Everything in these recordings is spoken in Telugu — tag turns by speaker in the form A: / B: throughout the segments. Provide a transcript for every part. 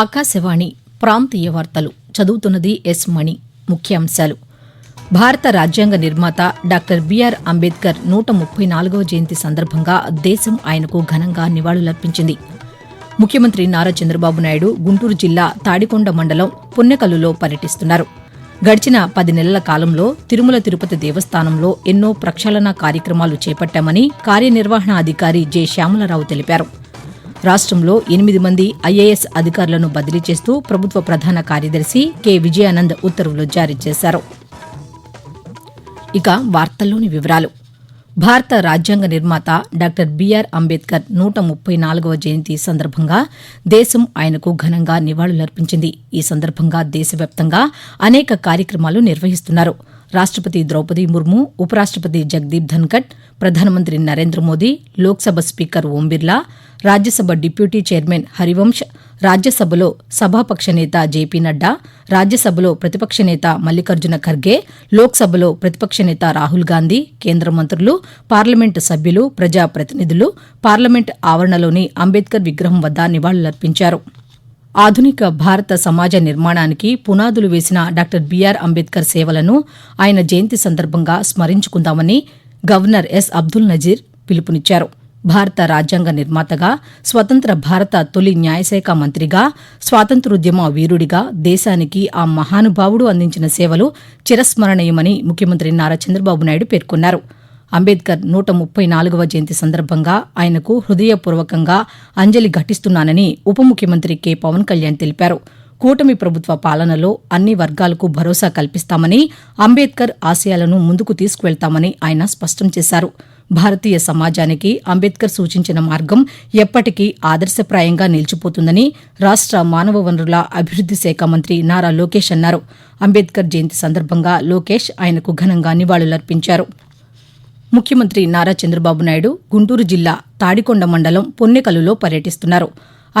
A: ఆకాశవాణి ప్రాంతీయ వార్తలు చదువుతున్నది ఎస్ మణి ముఖ్యాంశాలు భారత రాజ్యాంగ నిర్మాత డాక్టర్ బిఆర్ అంబేద్కర్ నూట ముప్పై నాలుగవ జయంతి సందర్భంగా దేశం ఆయనకు ఘనంగా నివాళులర్పించింది ముఖ్యమంత్రి నారా చంద్రబాబు నాయుడు గుంటూరు జిల్లా తాడికొండ మండలం పున్నెకల్లులో పర్యటిస్తున్నారు గడిచిన పది నెలల కాలంలో తిరుమల తిరుపతి దేవస్థానంలో ఎన్నో ప్రక్షాళనా కార్యక్రమాలు చేపట్టామని కార్యనిర్వహణ అధికారి జె శ్యామలరావు తెలిపారు రాష్ట్రంలో ఎనిమిది మంది ఐఏఎస్ అధికారులను బదిలీ చేస్తూ ప్రభుత్వ ప్రధాన కార్యదర్శి కె విజయానంద్ ఉత్తర్వులు జారీ చేశారు ఇక వార్తల్లోని వివరాలు భారత రాజ్యాంగ నిర్మాత డాక్టర్ బీఆర్ అంబేద్కర్ నూట ముప్పై నాలుగవ జయంతి సందర్భంగా దేశం ఆయనకు ఘనంగా నివాళులర్పించింది ఈ సందర్భంగా దేశవ్యాప్తంగా అనేక కార్యక్రమాలు నిర్వహిస్తున్నారు రాష్టపతి ద్రౌపది ముర్ము ఉపరాష్టపతి జగదీప్ ధన్కట్ ప్రధానమంత్రి Narendra Modi Lok Sabha speaker Om Birla Rajya Sabha deputy chairman Harivansh రాజ్యసభలో సభాపక్ష నేత జేపీ నడ్డా రాజ్యసభలో ప్రతిపక్ష నేత మల్లికార్జున ఖర్గే లోక్సభలో ప్రతిపక్ష నేత రాహుల్ గాంధీ కేంద్ర మంత్రులు పార్లమెంటు సభ్యులు ప్రజాప్రతినిధులు పార్లమెంట్ ఆవరణలోని అంబేద్కర్ విగ్రహం వద్ద నివాళులర్పించారు ఆధునిక భారత సమాజ నిర్మాణానికి పునాదులు వేసిన డాక్టర్ బీఆర్ అంబేద్కర్ సేవలను ఆయన జయంతి సందర్భంగా స్మరించుకుందామని గవర్నర్ ఎస్ అబ్దుల్ నజీర్ పిలుపునిచ్చారు భారత రాజ్యాంగ నిర్మాతగా స్వతంత్ర భారత తొలి న్యాయశాఖ మంత్రిగా స్వాతంత్రోద్యమ వీరుడిగా దేశానికి ఆ మహానుభావుడు అందించిన సేవలు చిరస్మరణీయమని ముఖ్యమంత్రి నారా చంద్రబాబు నాయుడు పేర్కొన్నారు అంబేద్కర్ నూట ముప్పై నాలుగవ జయంతి సందర్భంగా ఆయనకు హృదయపూర్వకంగా అంజలి ఘటిస్తున్నానని ఉప ముఖ్యమంత్రి కె పవన్ కళ్యాణ్ తెలిపారు కూటమి ప్రభుత్వ పాలనలో అన్ని వర్గాలకు భరోసా కల్పిస్తామని అంబేద్కర్ ఆశయాలను ముందుకు తీసుకువెళ్తామని ఆయన స్పష్టం చేశారు భారతీయ సమాజానికి అంబేద్కర్ సూచించిన మార్గం ఎప్పటికీ ఆదర్శప్రాయంగా నిలిచిపోతుందని రాష్ట మానవ వనరుల అభివృద్ది శాఖ మంత్రి నారా లోకేష్ అన్నారు అంబేద్కర్ జయంతి సందర్భంగా లోకేష్ ఆయనకు ఘనంగా నివాళులర్పించారు ముఖ్యమంత్రి నారా చంద్రబాబు నాయుడు గుంటూరు జిల్లా తాడికొండ మండలం పొన్నెకలులో పర్యటిస్తున్నారు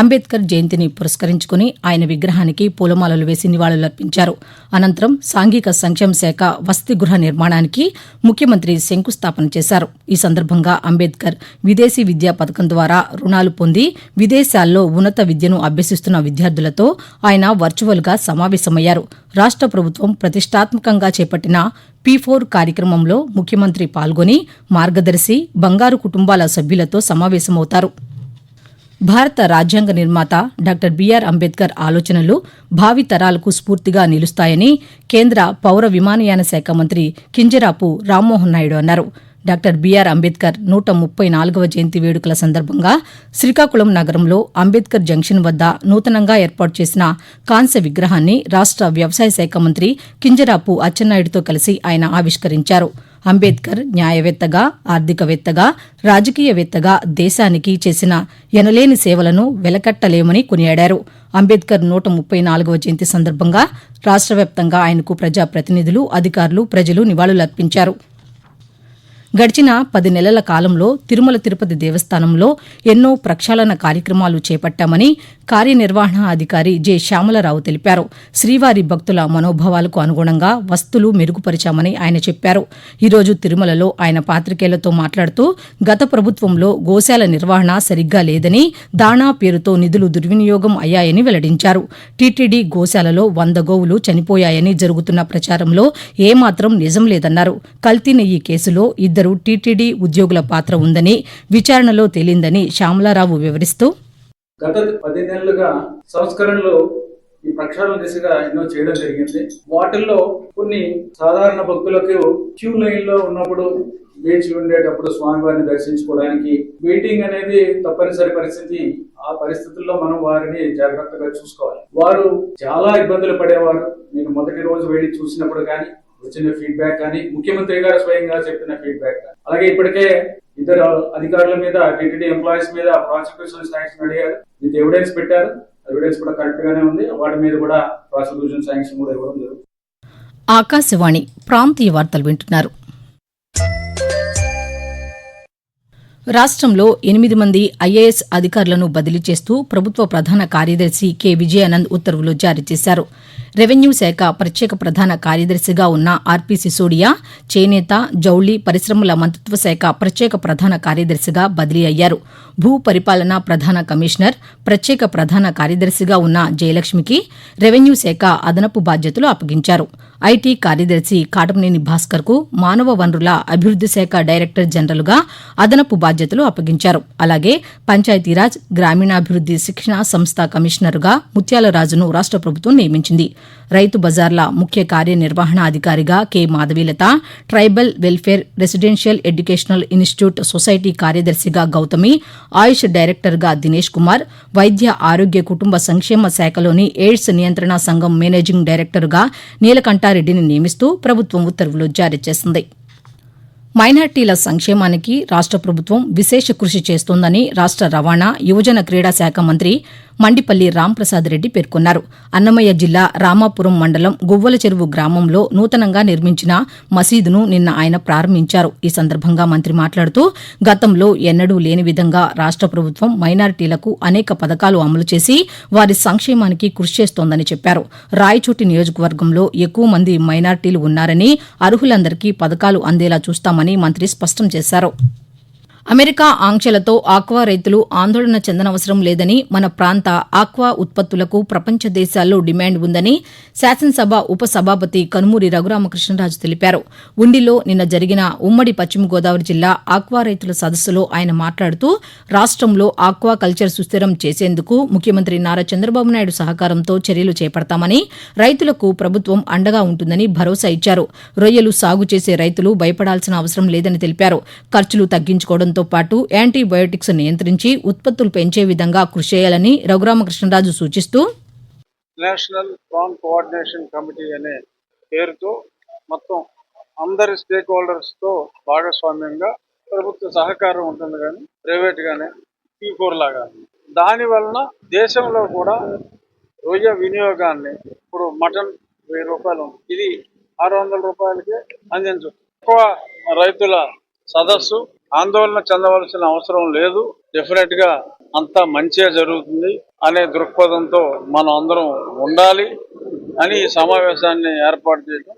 A: అంబేద్కర్ జయంతిని పురస్కరించుకుని ఆయన విగ్రహానికి పూలమాలలు వేసి నివాళులర్పించారు అనంతరం సాంఘిక సంక్షేమ శాఖ వసతి గృహ నిర్మాణానికి ముఖ్యమంత్రి శంకుస్థాపన చేశారు ఈ సందర్భంగా అంబేద్కర్ విదేశీ విద్యా పథకం ద్వారా రుణాలు పొంది విదేశాల్లో ఉన్నత విద్యను అభ్యసిస్తున్న విద్యార్థులతో ఆయన వర్చువల్గా సమావేశమయ్యారు రాష్ట ప్రభుత్వం ప్రతిష్టాత్మకంగా చేపట్టిన పీ ఫోర్ కార్యక్రమంలో ముఖ్యమంత్రి పాల్గొని మార్గదర్శి బంగారు కుటుంబాల సభ్యులతో సమావేశమవుతారు భారత రాజ్యాంగ నిర్మాత డాక్టర్ బీఆర్ అంబేద్కర్ ఆలోచనలు భావి తరాలకు స్ఫూర్తిగా నిలుస్తాయని కేంద్ర పౌర విమానయాన శాఖ మంత్రి కింజరాపు రామ్మోహన్ నాయుడు అన్నారు డాక్టర్ బీఆర్ అంబేద్కర్ నూట ముప్పై నాలుగవ జయంతి వేడుకల సందర్భంగా శ్రీకాకుళం నగరంలో అంబేద్కర్ జంక్షన్ వద్ద నూతనంగా ఏర్పాటు చేసిన కాంస్య విగ్రహాన్ని రాష్ట వ్యవసాయ శాఖ మంత్రి కింజరాపు అచ్చెన్నాయుడుతో కలిసి ఆయన ఆవిష్కరించారు అంబేద్కర్ న్యాయవేత్తగా ఆర్థికవేత్తగా రాజకీయవేత్తగా దేశానికి చేసిన ఎనలేని సేవలను వెలకట్టలేమని కొనియాడారు అంబేద్కర్ నూట ముప్పై నాలుగవ జయంతి సందర్భంగా రాష్ట్ర వ్యాప్తంగా ఆయనకు ప్రజాప్రతినిధులు అధికారులు ప్రజలు నివాళులర్పించారు గడిచిన పది నెలల కాలంలో తిరుమల తిరుపతి దేవస్థానంలో ఎన్నో ప్రక్షాళన కార్యక్రమాలు చేపట్టామని కార్యనిర్వహణ అధికారి జె శ్యామలరావు తెలిపారు శ్రీవారి భక్తుల మనోభావాలకు అనుగుణంగా వస్తులు మెరుగుపరిచామని ఆయన చెప్పారు ఈరోజు తిరుమలలో ఆయన పాతికేయులతో మాట్లాడుతూ గత ప్రభుత్వంలో గోశాల నిర్వహణ సరిగ్గా లేదని దాణా పేరుతో నిధులు దుర్వినియోగం అయ్యాయని వెల్లడించారు టీటీడీ గోశాలలో వంద గోవులు చనిపోయాయని జరుగుతున్న ప్రచారంలో ఏమాత్రం నిజం లేదన్నారు కల్తీ నెయ్యి కేసులో ఇద్దరు ఇద్దరు టీటీడీ ఉద్యోగుల పాత్ర ఉందని విచారణలో తేలిందని శ్యామలారావు వివరిస్తూ గత పది నెలలుగా సంస్కరణలు ఈ ప్రక్షాళన దిశగా ఎన్నో చేయడం జరిగింది వాటిల్లో కొన్ని సాధారణ భక్తులకు క్యూ లైన్ లో ఉన్నప్పుడు వేచి ఉండేటప్పుడు స్వామివారిని దర్శించుకోవడానికి వెయిటింగ్ అనేది తప్పనిసరి పరిస్థితి ఆ పరిస్థితుల్లో మనం వారిని జాగ్రత్తగా చూసుకోవాలి వారు చాలా ఇబ్బందులు పడేవారు నేను మొదటి రోజు వెళ్ళి చూసినప్పుడు కానీ వచ్చిన ఫీడ్బ్యాక్ కానీ ముఖ్యమంత్రి గారు స్వయంగా చెప్పిన ఫీడ్బ్యాక్ కానీ అలాగే ఇప్పటికే ఇద్దరు అధికారుల మీద టీటీడీ ఎంప్లాయీస్ మీద ప్రాసిక్యూషన్ శాంక్షన్ అడిగారు విత్ ఎవిడెన్స్ పెట్టారు ఎవిడెన్స్ కూడా కరెక్ట్ గానే ఉంది వాటి మీద కూడా ప్రాసిక్యూషన్ శాంక్షన్ కూడా ఇవ్వడం జరుగుతుంది ఆకాశవాణి ప్రాంతీయ వార్తలు వింటున్నారు రాష్ట్రంలో ఎనిమిది మంది ఐఏఎస్ అధికారులను బదిలీ చేస్తూ ప్రభుత్వ ప్రధాన కార్యదర్శి కె విజయానంద్ ఉత్తర్వులు జారీ చేశారు రెవెన్యూ శాఖ ప్రత్యేక ప్రధాన కార్యదర్శిగా ఉన్న ఆర్పి సిసోడియా చేనేత జౌళి పరిశ్రమల మంత్రిత్వ శాఖ ప్రత్యేక ప్రధాన కార్యదర్శిగా బదిలీ అయ్యారు భూ పరిపాలన ప్రధాన కమిషనర్ ప్రత్యేక ప్రధాన కార్యదర్శిగా ఉన్న జయలక్ష్మికి రెవెన్యూ శాఖ అదనపు బాధ్యతలు అప్పగించారు ఐటీ కార్యదర్శి కాటమనేని భాస్కర్కు మానవ వనరుల అభివృద్ది శాఖ డైరెక్టర్ జనరల్గా అదనపు బాధ్యతలు అప్పగించారు అలాగే పంచాయతీరాజ్ గ్రామీణాభివృద్ది శిక్షణ సంస్థ కమిషనర్గా ముత్యాలరాజును రాష్ట ప్రభుత్వం నియమించింది రైతు బజార్ల ముఖ్య కార్యనిర్వహణాధికారిగా K Madhavilatha tribal welfare residential educational institute society కార్యదర్శిగా గౌతమి ఆయుష్ డైరెక్టర్గా దినేష్ కుమార్ వైద్య ఆరోగ్య కుటుంబ సంక్షేమ శాఖలోని ఎయిడ్స్ నియంత్రణ సంఘం మేనేజింగ్ డైరెక్టర్గా నీలకంఠ వెంకటారెడ్డిని నియమిస్తూ ప్రభుత్వం ఉత్తర్వులు జారీ చేసింది మైనార్టీల సంక్షేమానికి రాష్ట ప్రభుత్వం విశేష కృషి చేస్తోందని రాష్ట రవాణా యువజన క్రీడా శాఖ మంత్రి మండిపల్లి రాంప్రసాద్ రెడ్డి పేర్కొన్నారు అన్నమయ్య జిల్లా రామాపురం మండలం గువ్వల చెరువు గ్రామంలో నూతనంగా నిర్మించిన మసీదును నిన్న ఆయన ప్రారంభించారు ఈ సందర్భంగా మంత్రి మాట్లాడుతూ గతంలో ఎన్నడూ లేని విధంగా రాష్ట ప్రభుత్వం మైనారిటీలకు అనేక పథకాలు అమలు చేసి వారి సంక్షేమానికి కృషి చేస్తోందని చెప్పారు రాయచోటి నియోజకవర్గంలో ఎక్కువ మంది మైనారిటీలు ఉన్నారని అర్హులందరికీ పథకాలు అందేలా చూస్తామని మంత్రి స్పష్టం చేశారు అమెరికా ఆంక్షలతో ఆక్వా రైతులు ఆందోళన చెందనవసరం లేదని మన ప్రాంత ఆక్వా ఉత్పత్తులకు ప్రపంచ దేశాల్లో డిమాండ్ ఉందని శాసనసభ ఉప సభాపతి కనుమూరి రఘురామకృష్ణరాజు తెలిపారు ఉండిలో నిన్న జరిగిన ఉమ్మడి పశ్చిమ గోదావరి జిల్లా ఆక్వా రైతుల సదస్సులో ఆయన మాట్లాడుతూ రాష్టంలో ఆక్వా కల్చర్ సుస్థిరం చేసేందుకు ముఖ్యమంత్రి నారా చంద్రబాబు నాయుడు సహకారంతో చర్యలు చేపడతామని రైతులకు ప్రభుత్వం అండగా ఉంటుందని భరోసా ఇచ్చారు రొయ్యలు సాగు చేసే రైతులు భయపడాల్సిన అవసరం లేదని తెలిపారు ఖర్చులు తగ్గించుకోవడంతో పెంచడంతో పాటు యాంటీబయోటిక్స్ నియంత్రించి ఉత్పత్తులు పెంచే విధంగా కృషి చేయాలని రఘురామకృష్ణరాజు సూచిస్తూ నేషనల్ ప్రాన్ కోఆర్డినేషన్ కమిటీ అనే పేరుతో మొత్తం అందరి స్టేక్ హోల్డర్స్తో భాగస్వామ్యంగా ప్రభుత్వ సహకారం ఉంటుంది కానీ ప్రైవేట్గానే ఈ కూరలాగా వలన దేశంలో కూడా రొయ్య వినియోగాన్ని ఇప్పుడు మటన్ వెయ్యి రూపాయలు ఇది ఆరు వందల రూపాయలకే అందించు ఎక్కువ రైతుల సదస్సు ఆందోళన చెందవలసిన అవసరం లేదు డెఫినెట్ గా అంతా మంచిగా జరుగుతుంది అనే దృక్పథంతో మనం అందరం ఉండాలి అని ఈ సమావేశాన్ని ఏర్పాటు చేయడం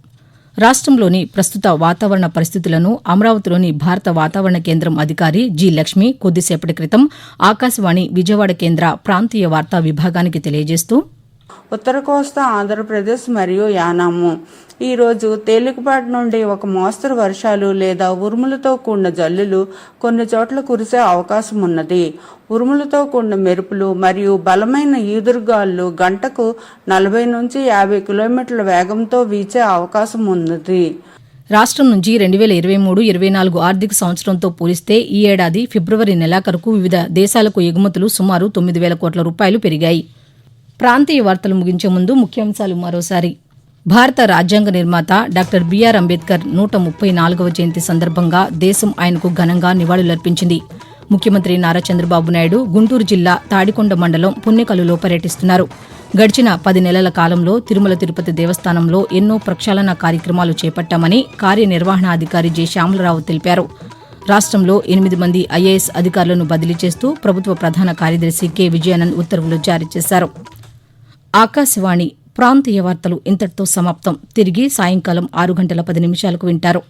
A: రాష్టంలోని ప్రస్తుత వాతావరణ పరిస్థితులను అమరావతిలోని భారత వాతావరణ కేంద్రం అధికారి జి లక్ష్మి కొద్దిసేపటి క్రితం ఆకాశవాణి విజయవాడ కేంద్ర ప్రాంతీయ వార్తా విభాగానికి తెలియజేస్తూ ఉత్తర కోస్తా ఆంధ్రప్రదేశ్ మరియు యానాము ఈరోజు తేలికపాటి నుండి ఒక మోస్తరు వర్షాలు లేదా ఉరుములతో కూడిన జల్లులు కొన్ని చోట్ల కురిసే అవకాశం ఉన్నది ఉరుములతో కూడిన మెరుపులు మరియు బలమైన ఈదురుగాళ్ళు గంటకు నలభై నుంచి యాభై కిలోమీటర్ల వేగంతో వీచే అవకాశం ఉన్నది రాష్ట్రం నుంచి రెండు వేల ఇరవై మూడు ఇరవై నాలుగు ఆర్థిక సంవత్సరంతో పోలిస్తే ఈ ఏడాది ఫిబ్రవరి నెలాఖరుకు వివిధ దేశాలకు ఎగుమతులు సుమారు తొమ్మిది వేల కోట్ల రూపాయలు పెరిగాయి ప్రాంతీయ వార్తలు ముగించే ముందు ముఖ్యాంశాలు మరోసారి భారత రాజ్యాంగ నిర్మాత డాక్టర్ బిఆర్ అంబేద్కర్ నూట ముప్పై నాలుగవ జయంతి సందర్భంగా దేశం ఆయనకు ఘనంగా నివాళులర్పించింది ముఖ్యమంత్రి నారా చంద్రబాబు నాయుడు గుంటూరు జిల్లా తాడికొండ మండలం పుణ్యకలులో పర్యటిస్తున్నారు గడిచిన పది నెలల కాలంలో తిరుమల తిరుపతి దేవస్థానంలో ఎన్నో ప్రక్షాళన కార్యక్రమాలు చేపట్టామని కార్యనిర్వహణాధికారి జె శ్యామలరావు తెలిపారు రాష్ట్రంలో ఎనిమిది మంది ఐఏఎస్ అధికారులను బదిలీ చేస్తూ ప్రభుత్వ ప్రధాన కార్యదర్శి కె విజయానంద్ ఉత్తర్వులు జారీ చేశారు ఆకాశవాణి ప్రాంతీయ వార్తలు ఇంతటితో సమాప్తం తిరిగి సాయంకాలం ఆరు గంటల పది నిమిషాలకు వింటారు